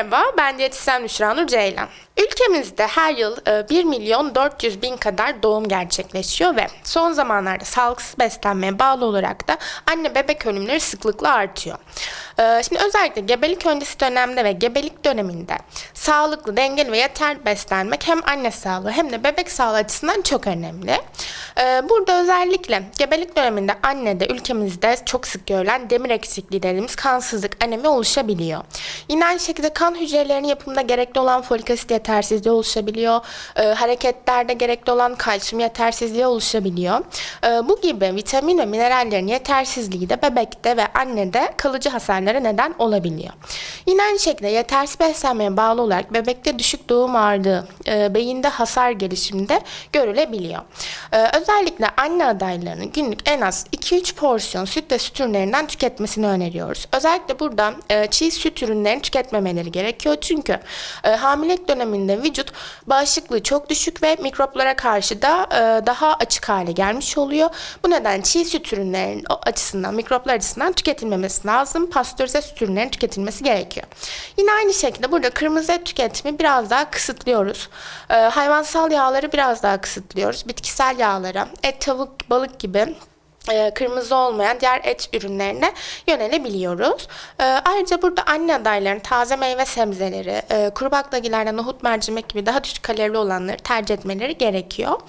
Merhaba, ben diyetisyen Müşra Nur Ceylan. Ülkemizde her yıl e, 1 milyon 400 bin kadar doğum gerçekleşiyor ve son zamanlarda sağlıksız beslenmeye bağlı olarak da anne bebek ölümleri sıklıkla artıyor. E, Şimdi özellikle gebelik öncesi dönemde ve gebelik döneminde sağlıklı, dengeli ve yeterli beslenmek hem anne sağlığı hem de bebek sağlığı açısından çok önemli. E, Burada özellikle gebelik döneminde annede ülkemizde çok sık görülen demir eksikliği dediğimiz kansızlık, anemi oluşabiliyor. Yine aynı şekilde kan hücrelerinin yapımında gerekli olan folik asit yetersizliği oluşabiliyor. E, hareketlerde gerekli olan kalsiyum yetersizliği oluşabiliyor. E, bu gibi vitamin ve minerallerin yetersizliği de bebekte ve annede kalıcı hasarlara neden olabiliyor. Yine aynı şekilde yetersiz beslenmeye bağlı olarak bebekte düşük doğum ağırlığı, e, beyinde hasar gelişiminde görülebiliyor. E, özellikle anne adaylarının günlük en az 2-3 porsiyon süt ve süt ürünlerinden tüketmesini öneriyoruz. Özellikle burada e, çiğ süt ürünlerini tüketmemeleri gerekiyor. Çünkü e, hamilelik döneminde vücut bağışıklığı çok düşük ve mikroplara karşı da e, daha açık hale gelmiş oluyor. Bu neden çiğ süt ürünlerinin açısından, mikroplar açısından tüketilmemesi lazım. Pastörize süt ürünlerinin tüketilmesi gerekiyor. Yine aynı şekilde burada kırmızı et tüketimi biraz daha kısıtlıyoruz. E, hayvansal yağları biraz daha kısıtlıyoruz. Bitkisel yağlara, et, tavuk, balık gibi kırmızı olmayan diğer et ürünlerine yönelebiliyoruz. E, ayrıca burada anne adayların taze meyve sebzeleri, e, kuru baklagillerden nohut mercimek gibi daha düşük kalorili olanları tercih etmeleri gerekiyor.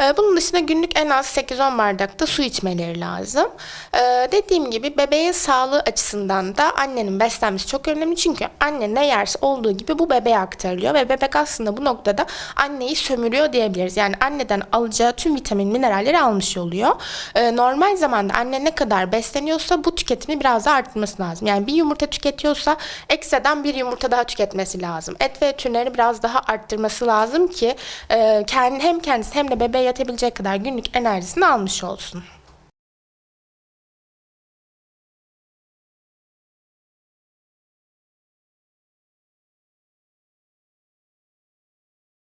E, bunun dışında günlük en az 8-10 bardak da su içmeleri lazım. E, dediğim gibi bebeğin sağlığı açısından da annenin beslenmesi çok önemli çünkü anne ne yerse olduğu gibi bu bebeğe aktarılıyor ve bebek aslında bu noktada anneyi sömürüyor diyebiliriz. Yani anneden alacağı tüm vitamin mineralleri almış oluyor. E, normal zamanda anne ne kadar besleniyorsa bu tüketimi biraz daha arttırması lazım. Yani bir yumurta tüketiyorsa ekstradan bir yumurta daha tüketmesi lazım. Et ve et ürünlerini biraz daha arttırması lazım ki e, kendi, hem kendisi hem de bebeğe yetebilecek kadar günlük enerjisini almış olsun.